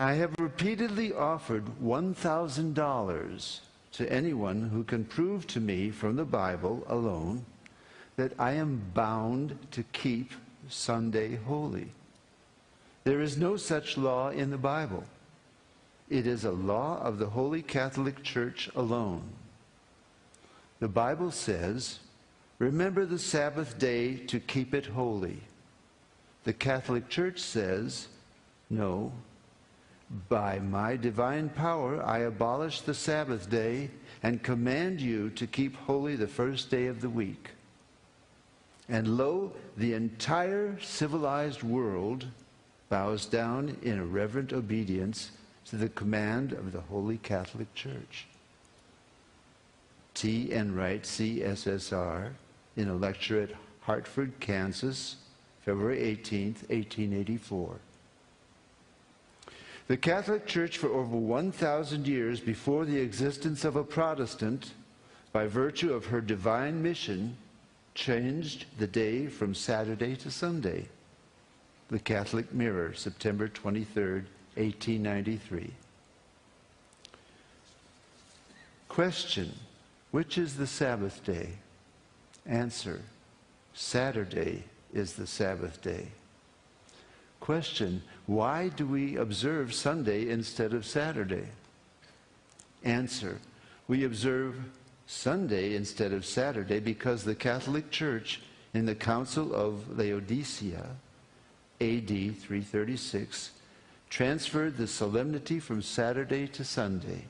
I have repeatedly offered $1,000 to anyone who can prove to me from the Bible alone that I am bound to keep Sunday holy. There is no such law in the Bible. It is a law of the Holy Catholic Church alone. The Bible says, Remember the Sabbath day to keep it holy. The Catholic Church says, No, by my divine power I abolish the Sabbath day and command you to keep holy the first day of the week. And lo, the entire civilized world bows down in reverent obedience to the command of the Holy Catholic Church. T. N. Wright, CSSR, in a lecture at Hartford, Kansas, February 18, 1884. The Catholic Church, for over 1,000 years before the existence of a Protestant, by virtue of her divine mission, changed the day from Saturday to Sunday. The Catholic Mirror, September 23, 1893. Question Which is the Sabbath day? Answer Saturday is the Sabbath day. Question Why do we observe Sunday instead of Saturday? Answer We observe Sunday instead of Saturday because the Catholic Church in the Council of Laodicea, AD 336, transferred the solemnity from Saturday to Sunday.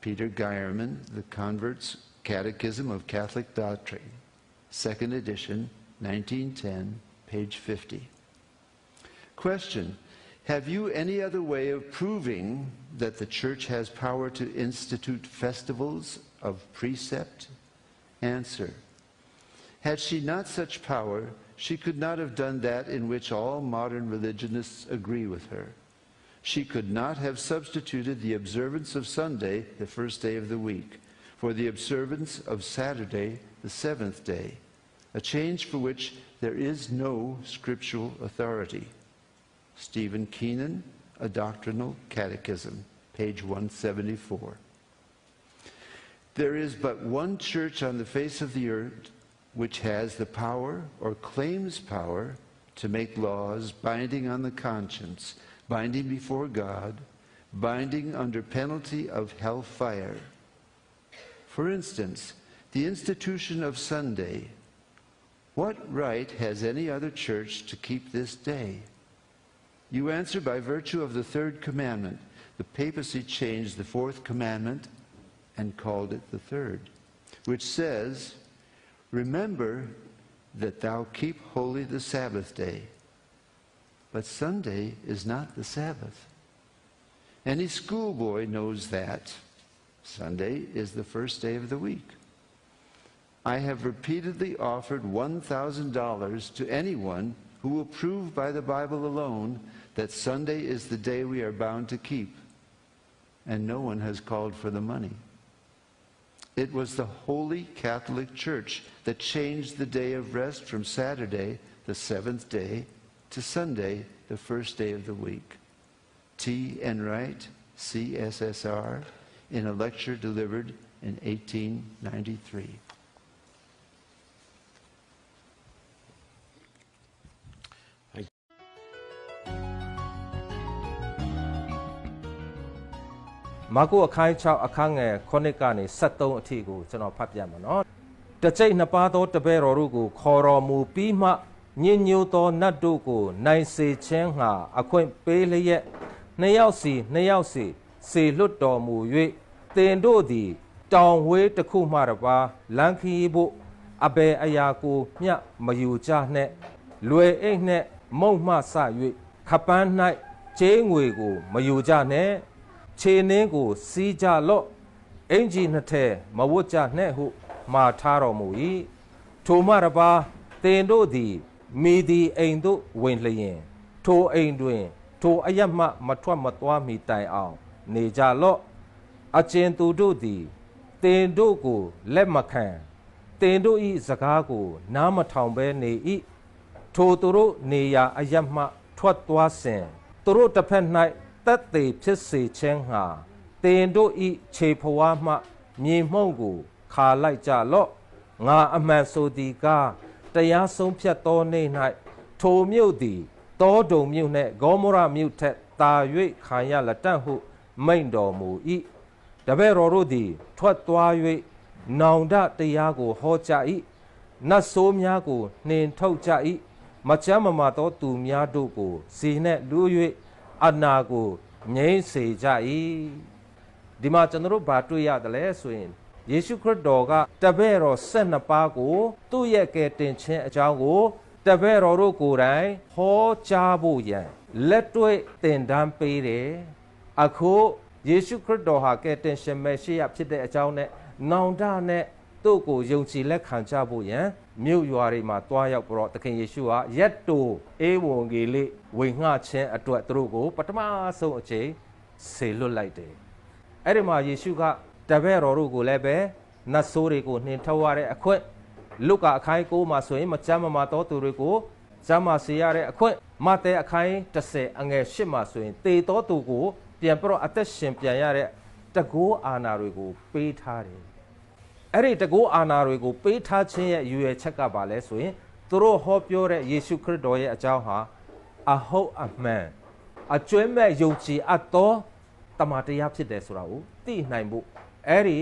Peter Geierman, The Convert's Catechism of Catholic Doctrine, second edition, 1910, page 50. Question Have you any other way of proving that the Church has power to institute festivals of precept? Answer Had she not such power, she could not have done that in which all modern religionists agree with her. She could not have substituted the observance of Sunday, the first day of the week, for the observance of Saturday, the seventh day, a change for which there is no scriptural authority. Stephen Keenan, A Doctrinal Catechism, page 174. There is but one church on the face of the earth which has the power or claims power to make laws binding on the conscience, binding before God, binding under penalty of hell fire. For instance, the institution of Sunday. What right has any other church to keep this day? You answer by virtue of the third commandment. The papacy changed the fourth commandment and called it the third, which says, Remember that thou keep holy the Sabbath day. But Sunday is not the Sabbath. Any schoolboy knows that. Sunday is the first day of the week. I have repeatedly offered $1,000 to anyone who will prove by the Bible alone that Sunday is the day we are bound to keep. And no one has called for the money. It was the Holy Catholic Church that changed the day of rest from Saturday, the seventh day, to Sunday, the first day of the week. T. Enright, CSSR, in a lecture delivered in 1893. မာကုအခန်း6အခန်းငယ်9ကနေ73အထိကိုကျွန်တော်ဖတ်ပြမှာနော်တကြိတ်နှစ်ပါးသောတပည့်တော်တို့ကိုခေါ်တော်မူပြီးမှညင်ညိုသောနတ်တို့ကို နိုင်စေခြင်းငှာအခွင့်ပေးလျက်နှစ်ယောက်စီနှစ်ယောက်စီစေလွတ်တော်မူ၍တင်တို့သည် တောင်ဝေးတစ်ခုမှတပါလန်ခီဖို့အဘယ်အရာကိုမျှမယူကြနှင့်လွယ်အိတ်နှင့်မုံမှဆ၍ခပန်း၌ကျင်းငွေကို မယူကြနှင့် ခြေနှင်းကို စီးကြလော့အင်ကြီးနှစ်ထဲမဝတ်ကြနှင့်ဟုမှာထားတော်မူ၏ထိုမှတပါတင်တို့သည်မိသည်အိမ်သို့ဝင်လျင် ထိုအိမ်တွင် ထိုအယက်မှမထွက်မသွားမီတိုင်အောင် နေကြလော့အကျဉ်သူတို့သည်တင်တို့ကိုလက်မခံတင်တို့၏စကားကို နားမထောင်ဘဲနေ၏ထိုသူတို့နေရာအယက်မှ ထွက်သွားစဉ်သူတို့တစ်ဖက်၌ တက်သေးဖြစ်စေခြင်းဟာတင်တို့ဤခြေဖွားမှမြေမှုန့်ကိုခါလိုက်ကြလော့ငါအမှန်ဆိုသည်ကားတရားဆုံးဖြတ်သောနေ့၌ထိုမြို့သည်တောတုံမြို့နှင့်ဂေါမောရမြို့ထက်သာ၍ခံရလက်တန့်ဟုမိန့်တော်မူ၏တပည့်တော်တို့သည် ထွက်သွား၍နောင်တတရားကိုဟောကြား၏နတ်ဆိုးများကိုနှင်ထုတ်ကြ၏မချမ်းမမာသောသူများတို့ကိုစီနှင့်လူ၍ အနာကိုငြိမ့်စေကြ၏ဒီမှာကျွန်တော်တို့ဘာတွေ့ရတယ်လဲဆိုရင်ယေရှုခရစ်တော်ကတပည့်တော်12ပါးကို သူ့ရဲ့ကယ်တင်ခြင်းအကြောင်းကိုတပည့်တော်တို့ကိုယ်တိုင်ဟောကြားဖို့ရန်လက်တွေ့သင်တန်းပေးတယ်အခုယေရှုခရစ်တော်ဟာကယ်တင်ရှင်မရှိယဖြစ်တဲ့အကြောင်းနဲ့နောင်တနဲ့သူ့ကိုယုံကြည်လက်ခံကြဖို့ရန် မြို့ရွာတွေမှာတွားရောက်ပြီးတော့သခင်ယေရှုဟာရက်တိုအေဝံဂေလိဝေငှခြင်းအတွက်သူတို့ကို ပထမဆုံးအချိန်ဆေလွတ်လိုက်တယ်အဲ့ဒီမှာယေရှုကတပည့်တော်တို့ကိုလည်းပဲနတ်ဆိုးတွေကိုနှင်ထုတ်ရတဲ့အခွင့်လုကာအခိုင်း9မှာဆိုရင်မကြမ်းမမာတော်သူတွေကိုဇမ်းမာစေရတဲ့အခွင့်မတဲအခိုင်း30အငယ်8မှာဆိုရင်တေတော်သူကို ပြန်ပြီးတော့အသက်ရှင်ပြန်ရတဲ့တကိုးအာနာတွေကိုပေးထားတယ် အဲ့ဒီတကိုးအာနာတွေကိုပေးထားခြင်းရဲ့ရည်ရွယ်ချက်ကပါလဲဆိုရင်သူတို့ဟောပြောတဲ့ယေရှုခရစ်တော်ရဲ့အကြောင်းဟာအဟုတ်အမှန်အကျွမ်းမဲ့ယုံကြည်အပ်သောတမန်တရားဖြစ်တယ်ဆိုတာကိုသိနိုင်ဖို့အဲ့ဒီ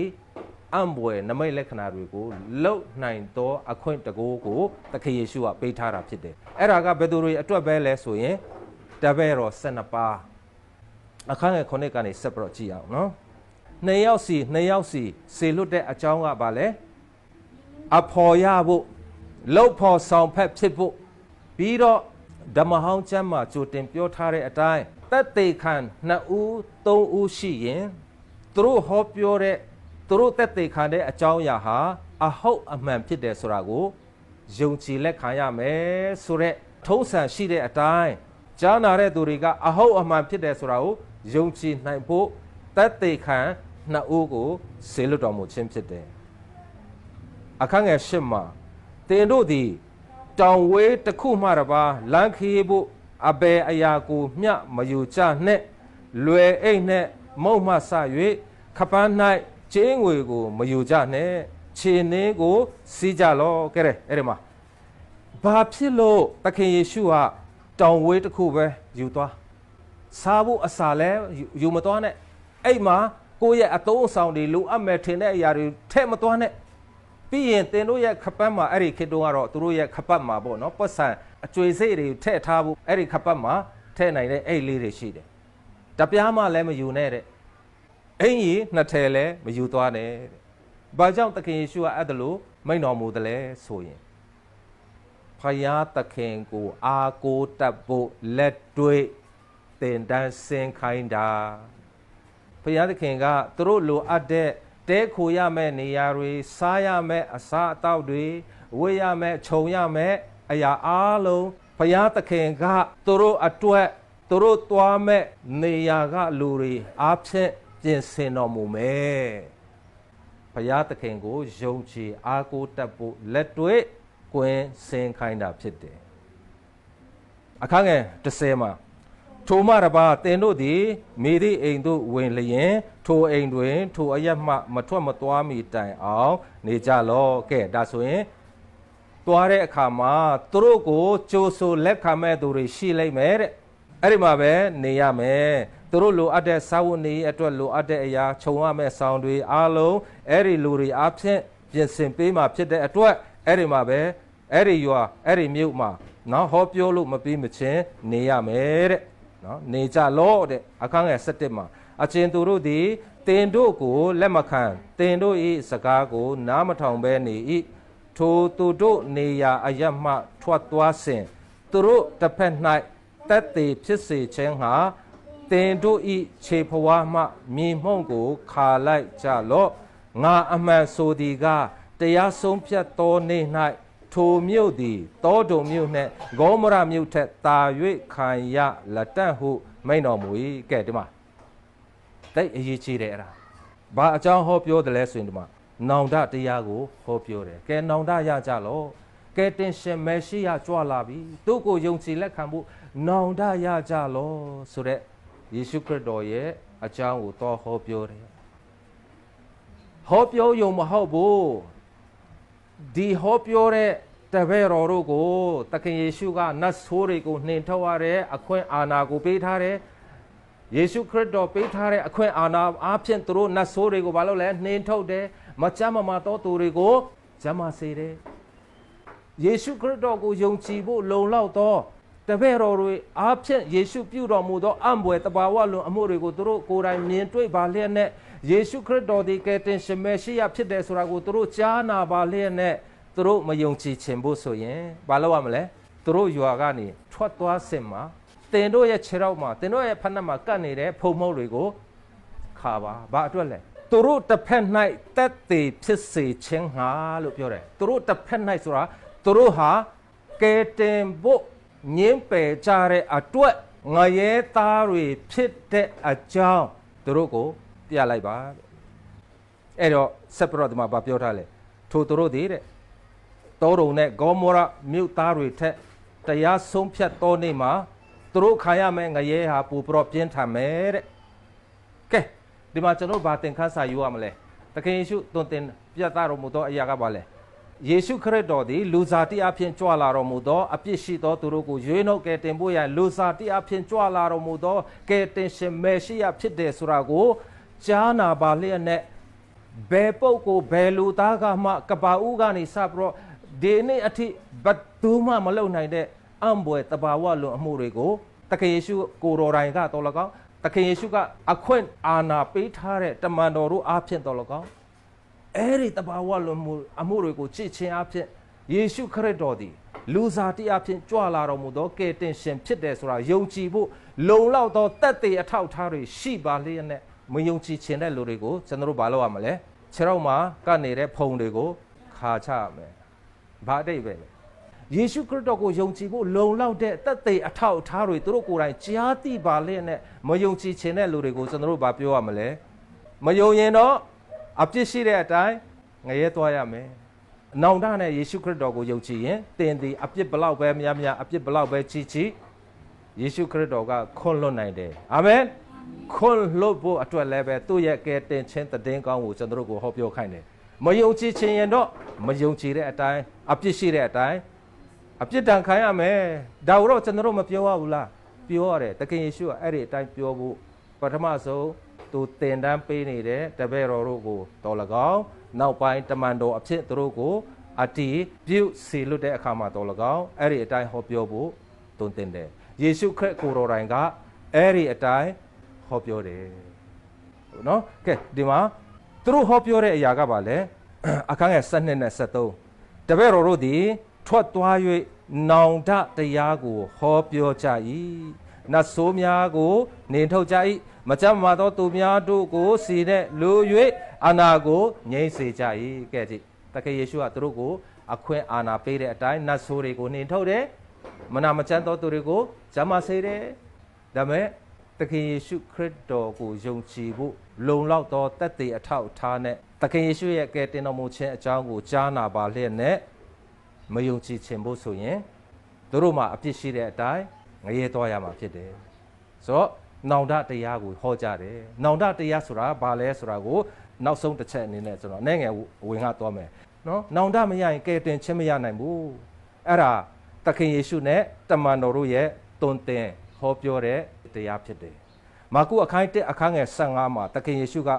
အံပွဲနမိတ်လက္ခဏာတွေကိုလုံနိုင်သောအခွင့်တကိုးကိုသခင်ယေရှုကပေးထားတာဖြစ်တယ်အဲ့ဒါကဘယ်သူတွေအတွက်ပဲလဲဆိုရင်တပည့်တော်12ပါးအခန်းငယ်9ကနေဆက်ပြီးတော့ကြည့်အောင်နော် နှစ်ယောက်စီနှစ်ယောက်စီစေလွတ်တဲ့အကြောင်းကဘာလဲအဖော်ရဖို့လှုပ်ဖော်ဆောင်ဖက်ဖြစ်ဖို့ပြီးတော့ဓမ္မဟောင်းကျမ်းမှာကြိုတင်ပြောထားတဲ့အတိုင်းတက်သေးခံ2ဦး3ဦးရှိရင်သူတို့ဟောပြောတဲ့သူတို့တက်သေးခံတဲ့အကြောင်းအရာဟာအဟုတ်အမှန်ဖြစ်တယ်ဆိုတာကိုယုံကြည်လက်ခံရမယ်ဆိုတော့ထုံးစံရှိတဲ့အတိုင်းကြားနာတဲ့သူတွေကအဟုတ်အမှန်ဖြစ်တယ်ဆိုတာကိုယုံကြည်နိုင်ဖို့တက်သေးခံ နှစ်ဦးကိုဆေလွတ်တော်မူခြင်းဖြစ်တယ်အခန်းငယ်၈မှာတင်တို့သည်တောင်ဝေးတစ်ခုမှတပါလမ်းခီးဖို့အဘယ်အရာကိုမျှမယူကြနှင့်လွယ်အိတ်နှင့်မုံမှဆ၍ခပန်း၌ကျင်းငွေကိုမယူကြနှင့်ခြေနှင်းကိုစီးကြလောကဲအဲ့ဒီမှာဘာဖြစ်လို့သခင်ယေရှုကတောင်ဝေးတစ်ခုပဲယူသွားစားဖို့အစာလဲယူမသွားနဲ့အဲ့မှာ ကိုယ့်ရဲ့အသုံးအဆောင်တွေလိုအပ်မဲ့ထင်တဲ့အရာတွေထည့်မသွားနဲ့ပြီးရင်သင်တို့ရဲ့ခပတ်မှာအဲ့ဒီခေတ္တကတော့သူတို့ရဲ့ခပတ်မှာပေါ့နော်ပတ်စံအကျွေစိတ်တွေထည့်ထားဖို့အဲ့ဒီခပတ်မှာထည့်နိုင်တဲ့အိတ်လေးတွေရှိတယ်တပြားမှလည်းမယူနဲ့တဲ့အင်ကြီးနှစ်ထည်လည်းမယူသွားနဲ့တဲ့ဘာကြောင့်သခင်ယေရှုကအဲ့ဒါလို့မိန့်တော်မူတယ်လဲဆိုရင်ဖယားသခင်ကို အာကိုတတ်ဖို့လက်တွေ့တင်တန်းစင်ခိုင်းတာ ဖယားသခင်ကသူတို့လိုအပ်တဲ့တဲခိုရမယ့်နေရာတွေစားရမယ့်အစာအသောက်တွေဝေးရမယ့်ခြုံရမယ့်အရာအားလုံးဘုရားသခင်ကသူတို့အတွက်သူတို့သွားမဲ့နေရာကလူတွေအားဖြင့်ပြင်ဆင်တော်မူမယ်ဘုရားသခင်ကိုယုံကြည်အားကိုးတတ်ဖို့လက်တွေ့ကွင်းစင်ခိုင်းတာဖြစ်တယ်အခန်းငယ်30မှာ ထိုမှတပါတင်တို့သည်မိသည့်အိမ်သို့ဝင်လျင် ထိုအိမ်တွင် ထိုအရက်မှမထွက်မသွားမီတိုင်အောင် နေကြလောကဲဒါဆိုရင်သွားတဲ့အခါမှာသူတို့ကိုကြိုးဆိုလက်ခံမဲ့သူတွေရှိလိမ့်မယ်တဲ့အဲ့ဒီမှာပဲနေရမယ်သူတို့လိုအပ်တဲ့စာဝတ်နေအတွက်လိုအပ်တဲ့အရာခြုံရမယ့်ဆောင်တွေအားလုံးအဲ့ဒီလူတွေအဖြစ်ပြင်ဆင်ပေးမှဖြစ်တဲ့အတွက်အဲ့ဒီမှာပဲအဲ့ဒီရွာအဲ့ဒီမြို့မှာနော်ဟောပြောလို့မပြီးမချင်းနေရမယ်တဲ့ နော်နေကြလောတဲ့အခန်းငယ်7မှာအကျဉ်သူတို့သည်တင်တို့ကိုလက်မခံတင်တို့၏စကားကို နားမထောင်ဘဲနေ၏ထိုသူတို့နေရာအရမှ ထွက်သွားစဉ်သူတို့တစ်ဖက်၌တက်သေးဖြစ်စေခြင်းဟာတင်တို့ဤခြေဖွားမှမြေမှုန့်ကိုခါလိုက်ကြလော့ငါအမှန်ဆိုသည်ကတရားဆုံးဖြတ်သောနေ့၌ ထိုမြို့သည်တောတုံမြို့နှင့်ဂေါမရမြို့ထက်သာ၍ခံရလက်တန့်ဟုမိန်တော်မူ၏ကဲဒီမှာတိတ်အရေးကြီးတယ်အဲ့ဒါဘာအကြောင်းဟောပြောတယ်လဲဆိုရင်ဒီမှာနောင်တတရားကိုဟောပြောတယ်ကဲနောင်တရကြလောကဲတင်ရှင်မရှိယကြွလာပြီသူ့ကိုယုံကြည်လက်ခံဖို့နောင်တရကြလောဆိုတဲ့ယေရှုခရစ်တော်ရဲ့အကြောင်းကိုတော့ဟောပြောတယ်ဟောပြောယုံမဟုတ်ဘူး ဒီဟောပြောတဲ့တပည့်တော်တို့ကိုသခင်ယေရှုကနတ်ဆိုးတွေကိုနှင်ထုတ်ရတဲ့အခွင့်အာဏာကိုပေးထားတယ်ယေရှုခရစ်တော်ပေးထားတဲ့အခွင့်အာဏာအားဖြင့်သူတို့နတ်ဆိုးတွေကိုဘာလုပ်လဲနှင်ထုတ်တယ်မကြမ်းမမာသောသူတွေကိုကျမ်းမာစေတယ်ယေရှုခရစ်တော်ကိုယုံကြည်ဖို့လုံလောက်သောတပည့်တော်တွေအားဖြင့်ယေရှုပြုတော်မူသောအံ့ဘွယ်တဘာဝလွန်အမှုတွေကိုသူတို့ကိုယ်တိုင်မြင်တွေ့ပါလျက်နဲ့ ယေရှုခရစ်တော်ဒီကယ်တင်ရှင်မေရှိယဖြစ်တယ်ဆိုတာကိုသူတို့ကြားနာပါလျက်နဲ့သူတို့မယုံကြည်ခြင်းဖို့ဆိုရင်ဘာလုပ်ရမလဲသူတို့ရွာကနေထွက်သွားစင်မှာတင်တို့ရဲ့ခြေထောက်မှာတင်တို့ရဲ့ဖက်နှက်မှာကတ်နေတဲ့ဖုံမုတ်တွေကိုခါပါဘာအတွက်လဲသူတို့တစ်ဖက်၌တက်သေးဖြစ်စေခြင်းဟာလို့ပြောတယ်သူတို့တစ်ဖက်၌ဆိုတာသူတို့ဟာကဲတင်ဖို့ငင်းပယ်ကြတဲ့အတွက်ငရဲသားတွေဖြစ်တဲ့အကြောင်းသူတို့ကို ပြလိုက်ပါအဲ့တော့ဆက်ပြတော့ဒီမှာဗာပြောထားလေထိုသူတို့တွေတဲ့တောတုံနဲ့ဂေါမောရမြို့သားတွေထက်တရားဆုံးဖြတ်တော်နေ့မှာသူတို့ခံရမယ့်ငရဲဟာပူပတော့ပြင်းထန်မယ်တဲ့ကဲဒီမှာကျွန်တော်ဗာသင်ခန်းစာယူရမလဲတခင်ယေရှုသွန်သင်ပြသတော်မူသောအရာကပါလဲယေရှုခရစ်တော်သည်လူစားတိအဖြစ်ကြွလာတော်မူသောအပြစ်ရှိသောသူတို့ကိုရွေးနှုတ်ကယ်တင်ဖို့ရန်လူစားတိအဖြစ်ကြွလာတော်မူသောကယ်တင်ရှင်မေရှိယဖြစ်တယ်ဆိုတာကို ကြားနာပါလျက်နဲ့ဘယ်ပုတ်ကိုဘယ်လူသားကမှကပဦးကနေစပြီးတော့ဒီနေ့အထိဘတ်သူမှမလုံနိုင်တဲ့အံ့ဘွယ်တဘာဝလွန်အမှုတွေကိုတခင်ယေရှုကိုတော်တိုင်ကတော့လကောင်းတခင်ယေရှုကအခွင့်အာဏာပေးထားတဲ့တမန်တော်တို့အားဖြင့်တော်လကောင်းအဲ့ဒီတဘာဝလွန်မှုအမှုတွေကိုချစ်ခြင်းအားဖြင့်ယေရှုခရစ်တော်သည်လူစားတိအဖြစ်ကြွလာတော်မူသောကယ်တင်ရှင်ဖြစ်တယ်ဆိုတာယုံကြည်ဖို့လုံလောက်သောတတ်သိအထောက်ထားတွေရှိပါလျက်နဲ့ မယုံကြည်ခြင်းတဲ့လူတွေကိုကျွန်တော်တို့ဘာလုပ်ရမလဲခြေထောက်မှာကပ်နေတဲ့ဖုံတွေကိုခါချရမယ်ဘာအတိတ်ပဲလဲယေရှုခရစ်တော်ကိုယုံကြည်ဖို့လုံလောက်တဲ့တသက်အထောက်အထားတွေသူတို့ကိုယ်တိုင်ကြားသိပါလျက်နဲ့မယုံကြည်ခြင်းတဲ့လူတွေကိုကျွန်တော်တို့ဘာပြောရမလဲမယုံရင်တော့အပြစ်ရှိတဲ့အတိုင်းငရဲသွားရမယ်အနောင်တနဲ့ယေရှုခရစ်တော်ကိုယုံကြည်ရင်တင်သည်အပြစ်ဘလောက်ပဲများများအပြစ်ဘလောက်ပဲကြီးကြီးယေရှုခရစ်တော်ကခွန်လွတ်နိုင်တယ်အာမင် ခွန်လွတ်ဖို့အတွက်လည်းပဲသူ့ရဲ့ကယ်တင်ခြင်းတည်င်းကောင်းကိုကျွန်တော်တို့ကိုဟောပြောခိုင်းတယ်မယုံကြည်ခြင်းရင်တော့မယုံကြည်တဲ့အတိုင်းအပြစ်ရှိတဲ့အတိုင်းအပြစ်ဒဏ်ခံရမယ်ဒါတော့ကျွန်တော်တို့မပြောရဘူးလားပြောရတယ်တခင်ယေရှုကအဲ့ဒီအတိုင်းပြောဖို့ပထမဆုံးသူတင်တန်းပေးနေတဲ့တပည့်တော်တို့ကိုတော်၎င်းနောက်ပိုင်းတမန်တော်အဖြစ်သူတို့ကိုအတီးပြုစီလွတ်တဲ့အခါမှာတော်၎င်းအဲ့ဒီအတိုင်းဟောပြောဖို့တုံတင်တယ်ယေရှုခရစ်ကိုယ်တော်တိုင်ကအဲ့ဒီအတိုင်း ဟောပြောတယ်နော်ကဲဒီမှာသူတို့ဟောပြောတဲ့အရာကပါလေအခန်းငယ်7နဲ့73တပည့်တော်တို့သည်ထွက်သွား၍နောင်တတရားကိုဟောပြောကြ၏နတ်ဆိုးများကိုနေထုတ်ကြ၏မကြမ်းမာသောသူများတို့ကိုစီနဲ့လူ၍အာနာကိုငြိမ့်စေကြ၏ကဲကြည့်တကယ်ယေရှုကသူတို့ကိုအခွင့်အာဏာပေးတဲ့အတိုင်းနတ်ဆိုးတွေကိုနှင်ထုတ်တယ်မနာမချမ်းသောသူတွေကိုဂျမ်းမာစေတယ်ဒါမဲ့ တခင်ယေရှုခရစ်တော်ကိုယုံကြည်ဖို့လုံလောက်သောတသက်အထောက်အထားနဲ့တခင်ယေရှုရဲ့ကယ်တင်တော်မူခြင်းအကြောင်းကိုကြားနာပါလျက်နဲ့မယုံကြည်ခြင်းဖို့ဆိုရင်တို့မှာအပြစ်ရှိတဲ့အတိုင်းငရဲသွားရမှာဖြစ်တယ်ဆိုတော့နောင်တတရားကိုဟောကြတယ်နောင်တတရားဆိုတာဘာလဲဆိုတာကိုနောက်ဆုံးတစ်ချက်အနေနဲ့ကျွန်တော်အနေငယ်ဝင်ငှသွားမယ်နော်နောင်တမရရင်ကဲတင်ခြင်းမရနိုင်ဘူးအဲ့ဒါသခင်ယေရှုနဲ့တမန်တော်တို့ရဲ့တုံတင် ဟောပြောတဲ့တရားဖြစ်တယ်မာကုအခန်း1အခန်းငယ်15မှာသခင်ယေရှုက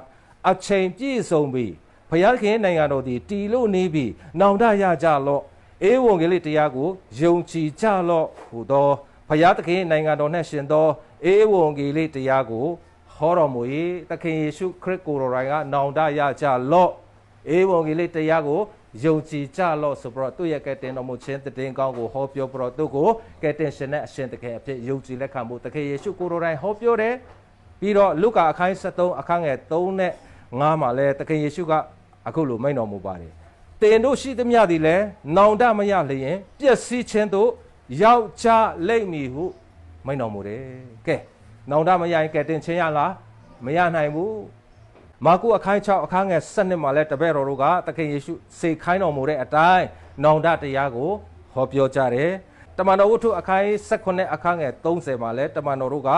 အချိန်ပြည့်စုံပြီဘုရားခင်နိုင်ငံတော်ဒီတီလို့နေပြီနောင်တရကြလော့အေဝံဂေလိတရားကိုယုံကြည်ကြလော့ဟူသောဘုရားသခင်နိုင်ငံတော်၌ရှင်သောအေဝံဂေလိတရားကိုဟောတော်မူ၏သခင်ယေရှုခရစ်ကိုယ်တော်တိုင်ကနောင်တရကြလော့အေဝံဂေလိတရားကို ယုံကြည်ကြလော့ဆိုပြီးတော့သူ့ရဲ့ကဲတင်တော်မူခြင်းတည်င်းကောင်းကိုဟောပြောပြီးတော့သူ့ကိုကဲတင်ရှင်နဲ့အရှင်တကယ်အဖြစ်ယုံကြည်လက်ခံမှုသခင်ယေရှုကိုယ်တော်တိုင်ဟောပြောတယ်ပြီးတော့လုကာအခန်း73အခန်းငယ်3နဲ့5မှာလဲသခင်ယေရှုကအခုလိုမိန့်တော်မူပါတယ်တင်တို့ရှိသမျှသည်လည်းနောင်တမရလျင်ပျက်စီးခြင်းတို့ရောက်ကြလိမ့်မည်ဟုမိန့်တော်မူတယ်ကဲနောင်တမရရင်ကဲတင်ခြင်းရလားမရနိုင်ဘူး မာကုအခန်း6အခန်းငယ်7မှာလဲတပည့်တော်တို့ကသခင်ယေရှုစေခိုင်းတော်မူတဲ့အတိုင်းနောင်တတရားကိုဟောပြောကြတယ်တမန်တော်ဝတ္ထုအခန်း16အခန်းငယ်30မှာလဲတမန်တော်တို့က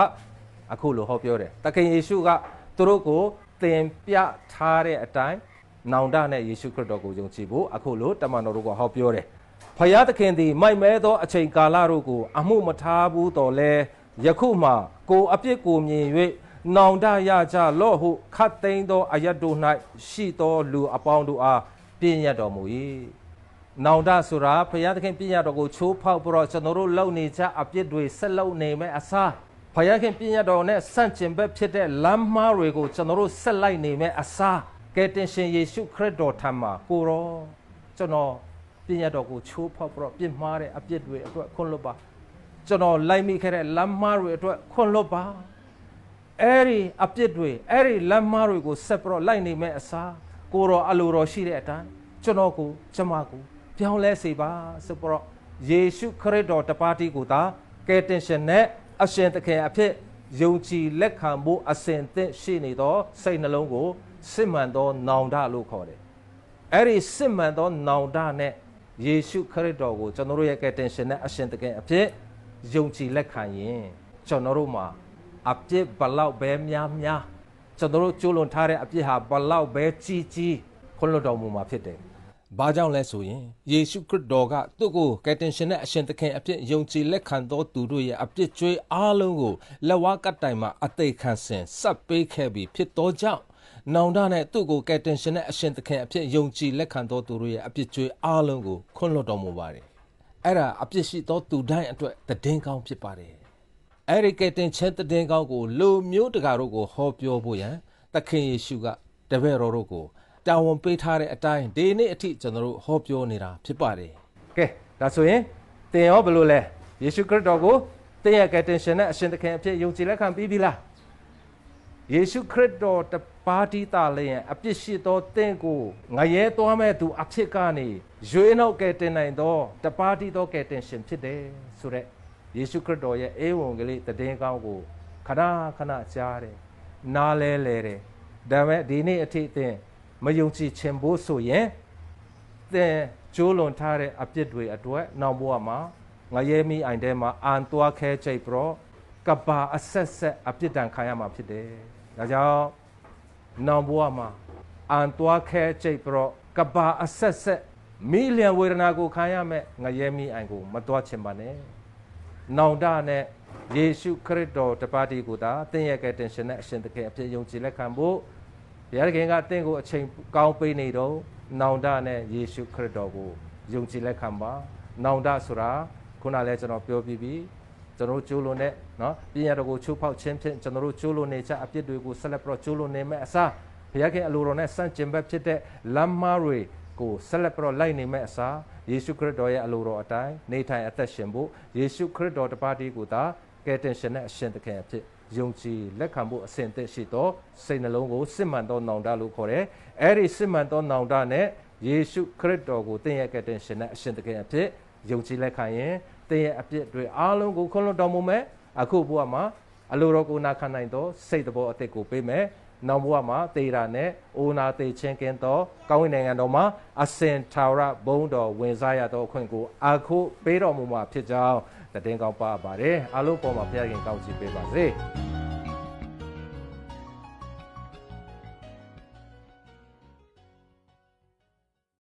အခုလိုဟောပြောတယ်တခင်ယေရှုကသူတို့ကိုသင်ပြထားတဲ့အတိုင်းနောင်တနဲ့ယေရှုခရစ်တော်ကိုယုံကြည်ဖို့အခုလိုတမန်တော်တို့ကဟောပြောတယ်ဖယားသခင်သည်မိုက်မဲသောအချိန်ကာလတို့ကိုအမှုမထားဘူးတော်လဲယခုမှကိုအပြစ်ကိုမြင်၍ နောင်တရကြလော့ဟုခတ်သိမ်းသောအယတ်တို့၌ရှိသောလူအပေါင်းတို့အားပြည့်ညတ်တော်မူ၏နောင်တဆိုတာဖယားသခင်ပြည့်ညတ်တော်ကိုချိုးဖောက်ပြီးတော့ကျွန်တော်တို့လုံနေကြအပြစ်တွေဆက်လုံနေမဲ့အစားဖယားခင်ပြည့်ညတ်တော်နဲ့ဆန့်ကျင်ဘက်ဖြစ်တဲ့လမ်းမားတွေကိုကျွန်တော်တို့ဆက်လိုက်နေမဲ့အစားကယ်တင်ရှင်ယေရှုခရစ်တော်ထံမှာကိုရောကျွန်တော်ပြည့်ညတ်တော်ကိုချိုးဖောက်ပြီးတော့ပြစ်မှားတဲ့အပြစ်တွေအတွက်ခွင့်လွတ်ပါကျွန်တော်လိုက်မိခဲ့တဲ့လမ်းမားတွေအတွက်ခွင့်လွတ်ပါ အဲ့ဒီအပြစ်တွေအဲ့ဒီလမ်းမားတွေကိုဆက်ပြီးတော့လိုက်နေမဲ့အစားကိုရောအလိုတော်ရှိတဲ့အတိုင်းကျွန်တော်ကိုကျွန်မကိုပြောင်းလဲစေပါဆိုပြီးတော့ယေရှုခရစ်တော်တပါးတီကိုသာကယ်တင်ရှင်နဲ့အရှင်သခင်အဖြစ်ယုံကြည်လက်ခံဖို့အစဉ်သင့်ရှိနေသောစိတ်နှလုံးကိုစစ်မှန်သောနောင်တလို့ခေါ်တယ်။အဲ့ဒီစစ်မှန်သောနောင်တနဲ့ယေရှုခရစ်တော်ကိုကျွန်တော်တို့ရဲ့ကယ်တင်ရှင်နဲ့အရှင်သခင်အဖြစ်ယုံကြည်လက်ခံရင်ကျွန်တော်တို့မှာ အပြစ်ဘလောက်ပဲများများကျွန်တော်တို့ကျူးလွန်ထားတဲ့အပြစ်ဟာဘလောက်ပဲကြီးကြီးခွင့်လွှတ်တော်မူမှာဖြစ်တယ်။ဘာကြောင့်လဲဆိုရင်ယေရှုခရစ်တော်ကသူ့ကိုကယ်တင်ရှင်နဲ့အရှင်သခင်အဖြစ်ယုံကြည်လက်ခံသောသူတို့ရဲ့အပြစ်ကြွေးအားလုံးကိုလက်ဝါးကပ်တိုင်မှာအသေးခံစင်စပ်ပေးခဲ့ပြီးဖြစ်သောကြောင့်နောင်တနဲ့သူ့ကိုကယ်တင်ရှင်နဲ့အရှင်သခင်အဖြစ်ယုံကြည်လက်ခံသောသူတို့ရဲ့အပြစ်ကြွေးအားလုံးကိုခွင့်လွှတ်တော်မူပါတယ်။အဲ့ဒါအပြစ်ရှိသောသူတိုင်းအတွက်တည်င်းကောင်းဖြစ်ပါတယ်။ အဲ့ဒီကယ်တင်ခြင်းတည်င်းကောင်းကိုလူမျိုးတကာတို့ကိုဟောပြောဖို့ရန်သခင်ယေရှုကတပည့်တော်တို့ကိုတာဝန်ပေးထားတဲ့အတိုင်းဒီနေ့အထိကျွန်တော်တို့ဟောပြောနေတာဖြစ်ပါတယ်။ကဲဒါဆိုရင်သင်ရောဘယ်လိုလဲယေရှုခရစ်တော်ကိုသင်ရဲ့ကယ်တင်ရှင်နဲ့အရှင်သခင်အဖြစ်ယုံကြည်လက်ခံပြီးပြီလား။ယေရှုခရစ်တော်တပါးတီးတာလည်းအပြစ်ရှိသောသင်ကိုငရဲသွားမဲ့သူအဖြစ်ကနေရွေးနောက်ကယ်တင်နိုင်သောတပါးတီးသောကယ်တင်ရှင်ဖြစ်တယ်ဆိုရက် ယေရှုခရစ်တော်ရဲ့အေဝံဂေလိတည်င်းကောင်းကိုခဏခဏကြားတယ်နားလဲလဲတယ်ဒါပေမဲ့ဒီနေ့အထိသင်မယုံကြည်ခြင်းဖို့ဆိုရင်သင်ကျိုးလွန်ထားတဲ့အပြစ်တွေအတွက်နောက်ဘဝမှာငရဲမိအိုင်ထဲမှာအန်သွားခဲချိတ်ပြီးတော့ကဘာအဆက်ဆက်အပြစ်ဒဏ်ခံရမှာဖြစ်တယ်။ဒါကြောင့်နောက်ဘဝမှာအန်သွားခဲချိတ်ပြီးတော့ကဘာအဆက်ဆက်မီလီယံဝေဒနာကိုခံရမဲ့ငရဲမိအိုင်ကိုမသွားချင်ပါနဲ့။ နောင်တနဲ့ယေရှုခရစ်တော်တပါးတီကိုသာသင်ရဲ့ကယ်တင်ရှင်နဲ့အရှင်သခင်အဖြစ်ယုံကြည်လက်ခံဖို့ဘုရားခင်ကတင့်ကိုအချိန်ကောင်းပေးနေတော့နောင်တနဲ့ယေရှုခရစ်တော်ကိုယုံကြည်လက်ခံပါနောင်တဆိုတာခုနလည်းကျွန်တော်ပြောပြီးပြီကျွန်တော်ကျိုးလွန်တဲ့နော်ပညာတော်ကိုချိုးဖောက်ခြင်းဖြင့်ကျွန်တော်ကျိုးလွန်နေကြအပြစ်တွေကိုဆက်လက်ပြီးတော့ကျိုးလွန်နေမဲ့အစားဘုရားခင်အလိုတော်နဲ့စန့်ကျင်ဘက်ဖြစ်တဲ့လမ်းမားတွေ ကိုဆက်လက်ပြီးတော့လိုက်နေမဲ့အစားယေရှုခရစ်တော်ရဲ့အလိုတော်အတိုင်းနေထိုင်အသက်ရှင်ဖို့ယေရှုခရစ်တော်တပါးတည်းကိုသာကယ်တင်ရှင်နဲ့အရှင်သခင်အဖြစ်ယုံကြည်လက်ခံဖို့အစဉ်သင့်ရှိသောစိတ်နှလုံးကိုစစ်မှန်သောနောင်တလို့ခေါ်တယ်။အဲဒီစစ်မှန်သောနောင်တနဲ့ယေရှုခရစ်တော်ကိုသင်ရဲ့ကယ်တင်ရှင်နဲ့အရှင်သခင်အဖြစ်ယုံကြည်လက်ခံရင်သင်ရဲ့အပြစ်တွေအားလုံးကိုခွင့်လွှတ်တော်မူမယ်။အခုဘုရားမှာအလိုတော်ကိုနာခံနိုင်သောစိတ်တော်အသက်ကိုပေးမယ်။ နောက်ဘဝမှာတေတာနဲ့အိုနာတေချင်းကင်းသောကောင်းကင်နိုင်ငံတော်မှာအစင်ထာဝရဘုန်းတော်ဝင်စားရသောအခွင့်ကိုအခုပေးတော်မူမှာဖြစ်ကြောင်းတည်င်းကောင်းပါပါတယ်အလုံးပေါ်မှာဘုရားခင်ကောင်းချီးပေးပါစေ။